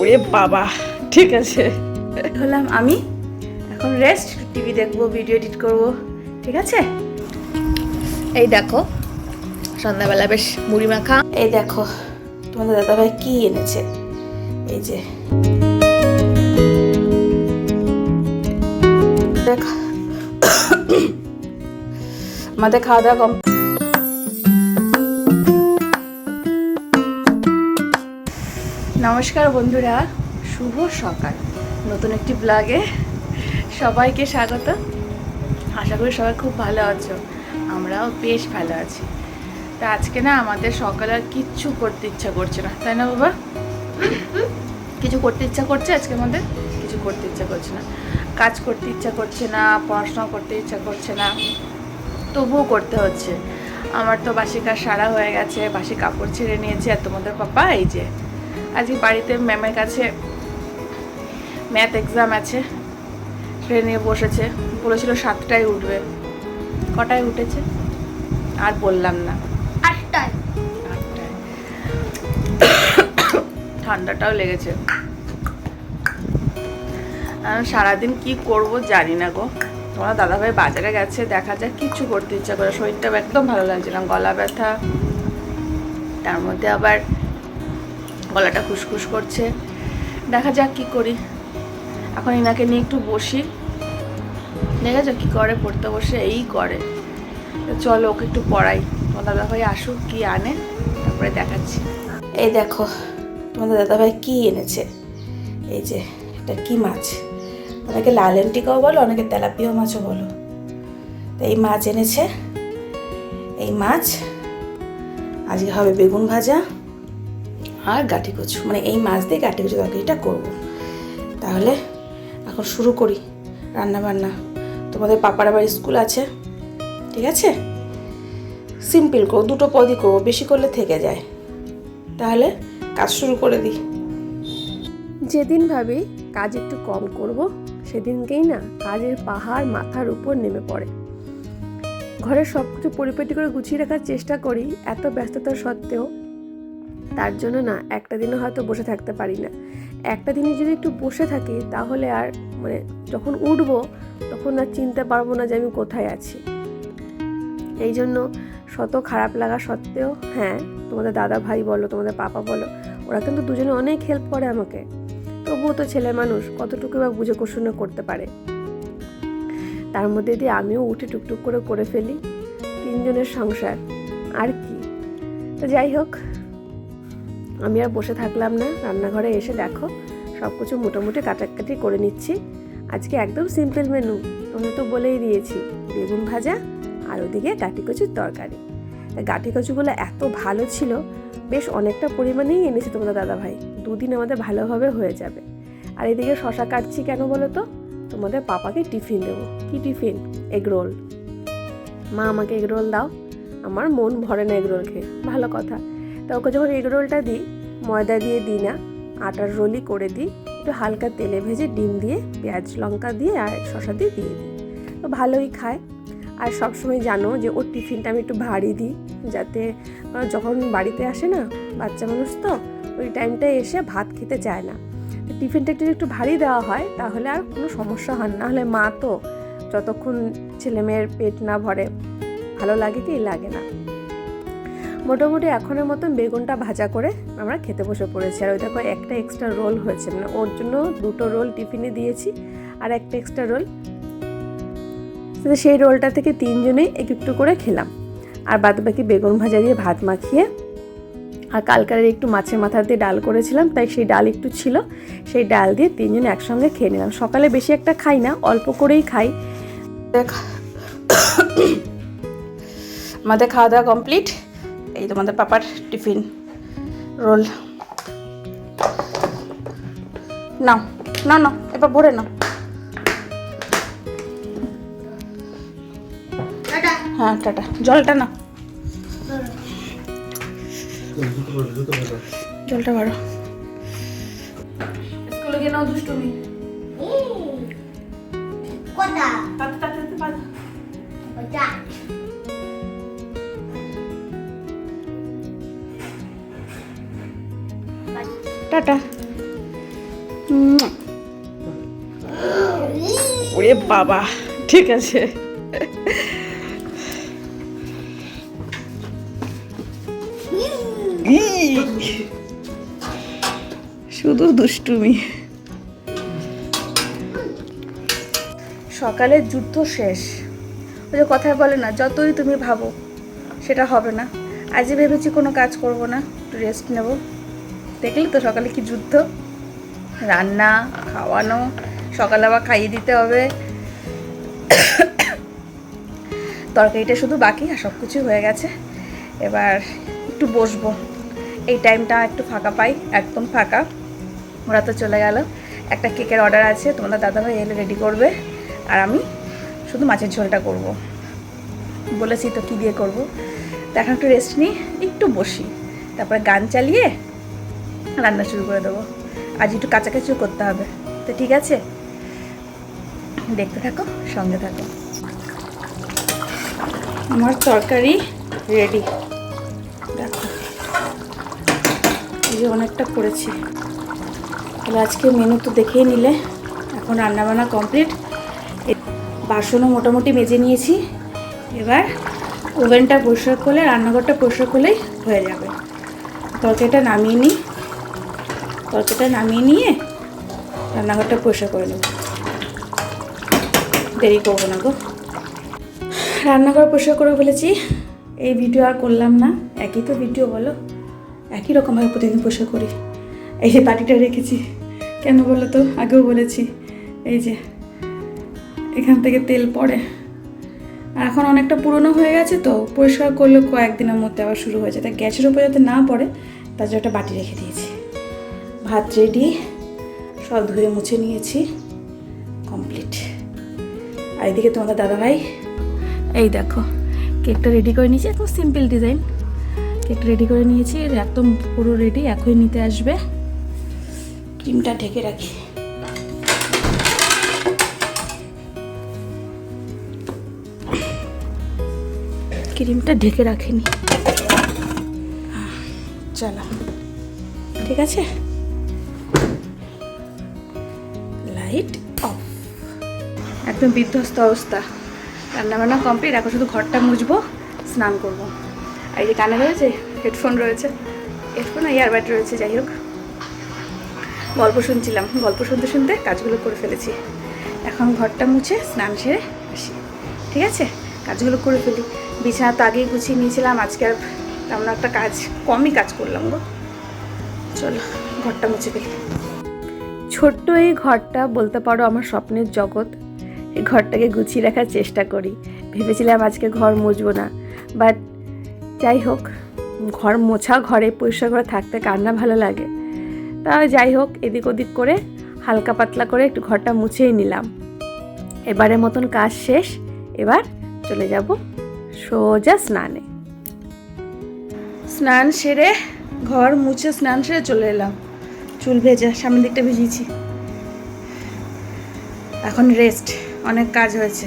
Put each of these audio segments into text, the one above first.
ওরে বাবা ঠিক আছে। হলাম আমি। এখন রেস্ট টিভি দেখব ভিডিও এডিট করব ঠিক আছে? এই দেখো সন্ধ্যাবেলা বেশ মুড়ি মাখা। এই দেখো তোমাদের দাদাভাই কি এনেছে? এই যে। দেখ আমাদের খাওয়া দাওয়া কম নমস্কার বন্ধুরা, শুভ সকাল। নতুন একটি ব্লগে সবাইকে স্বাগত। আশা করি সবাই খুব ভালো আছো, আমরাও বেশ ভালো আছি। তা আজকে না আমাদের সকালে আর কিচ্ছু করতে ইচ্ছা করছে না। তাই না বাবা? কিছু করতে ইচ্ছা করছে আজকে আমাদের কিছু করতে ইচ্ছা করছে না। কাজ করতে ইচ্ছা করছে না পড়াশোনা করতে ইচ্ছা করছে না, তবুও করতে হচ্ছে। আমার তো বাসি কাজ সারা হয়ে গেছে, বাসি কাপড় ছেড়ে নিয়েছে আর তোমাদের পাপা, এই যে আজকে বাড়িতে ম্যামের কাছে ম্যাথ এক্সাম আছে। ট্রেনে বসেছে। বলেছিল সাতটায় উঠবে। কটায় উঠেছে? আর বললাম না। আটটায়। আটটায়। ঠান্ডাটাও লেগেছে। সারাদিন কি করব জানি না গো। তোমার দাদাভাই বাজারে গেছে দেখা যাক কিচ্ছু করতে ইচ্ছা করে শরীরটা একদম ভালো লাগছে না গলা ব্যথা। তার মধ্যে আবার গলাটা খুসখুস করছে। দেখা যাক কি করি। এখন ইনাকে নিয়ে একটু বসি। দেখেছ কি করে, পড়তে বসে এই করে। চলো ওকে একটু পড়াই। তোমার দাদাভাই আসুক, কি আনে, তারপরে দেখাচ্ছি। এই দেখো, তোমাদের দাদাভাই কি এনেছে? এই যে, এটা কি মাছ? অনেকে লালেন্টিকাও বলো, অনেকে তেলাপিয়া মাছও বলো। তো এই মাছ এনেছে। এই মাছ, আজকে হবে বেগুন ভাজা। আর কচু মানে এই মাছ দিয়ে গাঠি কচু তরকারিটা করব। তাহলে এখন শুরু করি রান্না বান্না তোমাদের পাপার আবার স্কুল আছে, ঠিক আছে? সিম্পল করো দুটো পদই করব, বেশি করলে থেকে যায়। তাহলে কাজ শুরু করে দিই। যেদিন ভাবি কাজ একটু কম করব, সেদিনকেই না কাজের পাহাড় মাথার উপর নেমে পড়ে। ঘরের সব কিছু পরিপাটি করে গুছিয়ে রাখার চেষ্টা করি, এত ব্যস্ততা সত্ত্বেও তার জন্য না, একটা দিনও হয়তো বসে থাকতে পারি না। একটা দিনে যদি একটু বসে থাকি, তাহলে আর মানে যখন উঠবো, তখন আর চিনতে পারব না যে আমি কোথায় আছি। এই জন্য শত খারাপ লাগা সত্ত্বেও হ্যাঁ তোমাদের দাদা ভাই বলো, তোমাদের পাপা বলো, ওরা কিন্তু দুজনে অনেক হেল্প করে আমাকে। তবুও তো ছেলে মানুষ, কতটুকু বা বুঝে কোষণে করতে পারে? তার মধ্যে দিয়ে আমিও উঠে টুকটুক করে করে ফেলি। তিনজনের সংসার, আর কি? তো যাই হোক আমি আর বসে থাকলাম না। রান্নাঘরে এসে দেখো সব কিছু মোটামুটি কাটাকাটি করে নিচ্ছি। আজকে একদম সিম্পল মেনু তোমাকে তো বলেই দিয়েছি, বেগুন ভাজা আর ওদিকে গাঠি কচুর তরকারি। গাঠি কচুগুলো এত ভালো ছিল, বেশ অনেকটা পরিমাণেই এনেছে তোমাদের দাদা ভাই দুদিন আমাদের ভালোভাবে হয়ে যাবে। আর এদিকে শশা কাটছি কেন বলো তো? তোমাদের পাপাকে টিফিন দেবো। কি টিফিন? Egg roll. মা আমাকে এগ রোল দাও। আমার মন ভরে না এগ রোল খেয়ে। ভালো কথা। তা ওকে যখন এগ রোলটা দিই, ময়দা দিয়ে দিই না, আটার রোলই করে দিই, একটু হালকা তেলে ভেজে ডিম দিয়ে, পেঁয়াজ লঙ্কা দিয়ে আর শশা দিয়ে দিয়ে দিই। তো ভালোই খায়। আর সবসময় জানো যে ওর টিফিনটা আমি একটু ভারী দিই, যাতে যখন বাড়িতে আসে না বাচ্চা মানুষ তো, ওই টাইমটায় এসে ভাত খেতে চায় না। টিফিনটা একটু একটু ভারী দেওয়া হয়, তাহলে আর কোনো সমস্যা হয় না। নাহলে মা তো যতক্ষণ ছেলেমেয়ের পেট না ভরে, ভালো লাগে কি লাগে না। মোটামুটি এখনের মতন বেগুনটা ভাজা করে আমরা খেতে বসে পড়েছি। আর ওই দেখো একটা এক্সট্রা রোল হয়েছে। মানে ওর জন্য দুটো রোল টিফিনে দিয়েছি আর একটা এক্সট্রা রোল তো সেই রোলটা থেকে তিনজনেই একটু একটু করে খেলাম। আর বাদ বাকি বেগুন ভাজা দিয়ে ভাত মাখিয়ে আর কালকারের একটু মাছের মাথা দিয়ে ডাল করেছিলাম, তাই সেই ডাল একটু ছিল। সেই ডাল দিয়ে তিনজনে একসঙ্গে খেয়ে নিলাম। সকালে বেশি একটা খাই না, অল্প করেই খাই। আমাদের খাওয়া দাওয়া কমপ্লিট। এই তোমাদের পাপার টিফিন রোল। নাও না না এবার ভরে নাও। হ্যাঁ টাটা। জলটা না জলটা ভরো। স্কুলে গিয়ে নাও দুষ্টুমি। কোথা তাতে তাতে তাতে টাটা। ওরে বাবা ঠিক আছে! শুধু দুষ্টুমি। সকালের যুদ্ধ শেষ। ওই যে কথায় বলে না যতই তুমি ভাবো সেটা হবে না। আজই ভেবেছি কোনো কাজ করব না একটু রেস্ট নেব। দেখলি তো সকালে কি যুদ্ধ? রান্না, খাওয়ানো, সকালে আবার খাইয়ে দিতে হবে। তরকারিটা শুধু বাকি আর সব কিছু হয়ে গেছে। এবার একটু বসবো। এই টাইমটা একটু ফাঁকা পাই, একদম ফাঁকা। ওরা তো চলে গেল। একটা কেকের অর্ডার আছে, তোমাদের দাদাভাই এলে রেডি করবে। আর আমি শুধু মাছের ঝোলটা করব। বলেছি তো কী দিয়ে করব? তো এখন একটু রেস্ট নিই, একটু বসি। তারপরে গান চালিয়ে রান্না শুরু করে দেবো। আজ একটু কাছাকাছিও করতে হবে। তো ঠিক আছে? দেখতে থাকো, সঙ্গে থাকো। আমার তরকারি রেডি দেখো। এই অনেকটা করেছি। তাহলে আজকে মেনু তো দেখেই নিলে। এখন রান্নাবান্না কমপ্লিট বাসনও মোটামুটি মেজে নিয়েছি। এবার ওভেনটা পরিষ্কার করলে, রান্নাঘরটা পরিষ্কার করলেই হয়ে যাবে। তরকারিটা নামিয়ে নিই। তরকারিটা নামিয়ে নিয়ে রান্নাঘরটা পরিষ্কার করে নেব। দেরি করব না গো। রান্নাঘর পরিষ্কার করে ফেলেছি। এই ভিডিও আর করলাম না। একই তো ভিডিও বলো। একই রকমভাবে প্রতিদিন পরিষ্কার করি। এই যে বাটিটা রেখেছি। কেন বলো তো? আগেও বলেছি। এই যে এখান থেকে তেল পড়ে। আর এখন অনেকটা পুরনো হয়ে গেছে তো। পরিষ্কার করলে কয়েকদিনের মধ্যে আবার শুরু হয়ে যায়। তাই গ্যাসের উপর যাতে না পড়ে, তার জন্য একটা বাটি রেখে দিয়েছি। ভাত রেডি সব ধুয়ে মুছে নিয়েছি কমপ্লিট আর এদিকে তোমাদের দাদাভাই? এই দেখো কেকটা রেডি করে নিয়েছি একদম সিম্পল ডিজাইন কেকটা রেডি করে নিয়েছি একদম পুরো রেডি এখনই নিতে আসবে। ক্রিমটা ঢেকে রাখি। ক্রিমটা ঢেকে রাখিনি। চলো। ঠিক আছে? লাইট অফ একদম বিধ্বস্ত অবস্থা। রান্নাবান্না কমপ্লিট এখন শুধু ঘরটা মুছবো, স্নান করব। আর এই যে কানে রয়েছে হেডফোন রয়েছে। হেডফোন আর ইয়ারবাড রয়েছে, যাই হোক। গল্প শুনছিলাম, গল্প শুনতে শুনতে কাজগুলো করে ফেলেছি। এখন ঘরটা মুছে, স্নান সেরে আসি। ঠিক আছে? কাজগুলো করে ফেলি। বিছানা তো আগেই গুছিয়ে নিয়েছিলাম, আজকে আর তেমন একটা কাজ, কমই কাজ করলাম গো। চলো, ঘরটা মুছে ফেলি। ছোট্ট এই ঘরটা বলতে পারো আমার স্বপ্নের জগৎ। এই ঘরটাকে গুছিয়ে রাখার চেষ্টা করি। ভেবেছিলাম আজকে ঘর মুছবো না। বাট যাই হোক, ঘর মোছা, ঘরে পরিষ্কার করে থাকতে কার না ভালো লাগে। তা যাই হোক, এদিক ওদিক করে হালকা পাতলা করে একটু ঘরটা মুছেই নিলাম। এবারের মতন কাজ শেষ। এবার চলে যাব সোজা স্নানে। স্নান সেরে, ঘর মুছে স্নান সেরে চলে এলাম। চুল ভেজা, সামনের দিকটা ভিজিয়েছি। এখন রেস্ট অনেক কাজ হয়েছে।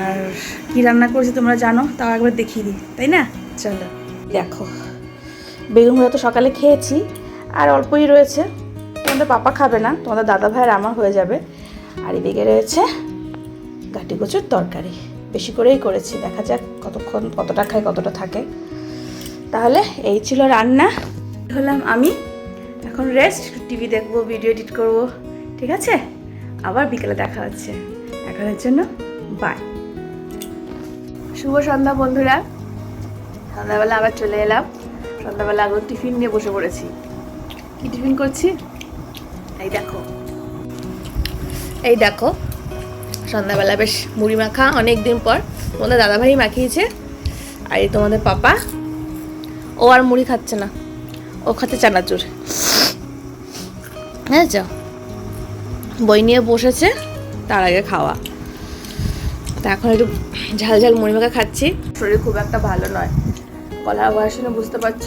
আর কি রান্না করেছি তোমরা জানো? তাও একবার দেখিয়ে দিই, তাই না? চলো, দেখো। বেগুন ভাজা তো সকালে খেয়েছি, আর অল্পই রয়েছে। তোমাদের পাপা খাবে না, তোমাদের দাদা ভাইয়ের আমার হয়ে যাবে। আর এদিকে রয়েছে গাটি কচুর তরকারি। বেশি করেই করেছি, দেখা যাক কতক্ষণ কতটা খায়, কতটা থাকে। তাহলে এই ছিল রান্না। হলাম আমি। এখন রেস্ট টিভি দেখব ভিডিও এডিট করব, ঠিক আছে? আবার বিকেলে দেখা হচ্ছে। এখনের জন্য বাই শুভ সন্ধ্যা বন্ধুরা। সন্ধ্যাবেলা আবার চলে এলাম। সন্ধ্যাবেলা আগে টিফিন নিয়ে বসে পড়েছি। কি টিফিন করছি? এই দেখো। এই দেখো। সন্ধ্যাবেলা বেশ মুড়ি মাখা অনেক দিন পর। তোমাদের দাদাভাই মাখিয়েছে। আর এই তোমাদের পাপা। ও আর মুড়ি খাচ্ছে না। ও খাচ্ছে চানাচুর। হ্যাঁ যা। বই নিয়ে বসেছে, তার আগে খাওয়া। তা এখন একটু ঝাল ঝাল মুড়ি মাখা খাচ্ছি। শরীর খুব একটা ভালো নয়। গলা বয়স বুঝতে পারছ?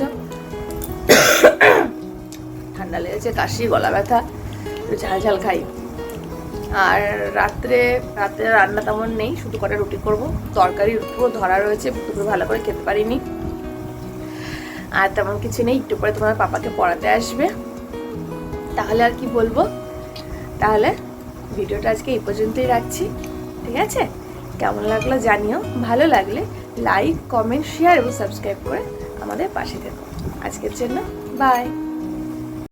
ঠান্ডা লেগেছে, কাশি, গলা ব্যথা, একটু ঝাল ঝাল খাই। আর রাত্রে রাত্রে রান্না তেমন নেই, শুধু কটা রুটি করব। তরকারি রুটিও ধরা রয়েছে দুপুরে ভালো করে খেতে পারিনি। আর তেমন কিছু নেই, একটু পরে তোমার পাপাকে পড়াতে আসবে। তাহলে আর কি বলব? তাহলে ভিডিওটা আজকে এই পর্যন্তই রাখছি। ঠিক আছে? কেমন লাগল জানিও। ভালো লাগলে লাইক কমেন্ট শেয়ার এবং সাবস্ক্রাইব করে আমাদের পাশে থেকো। আজকের জন্য বাই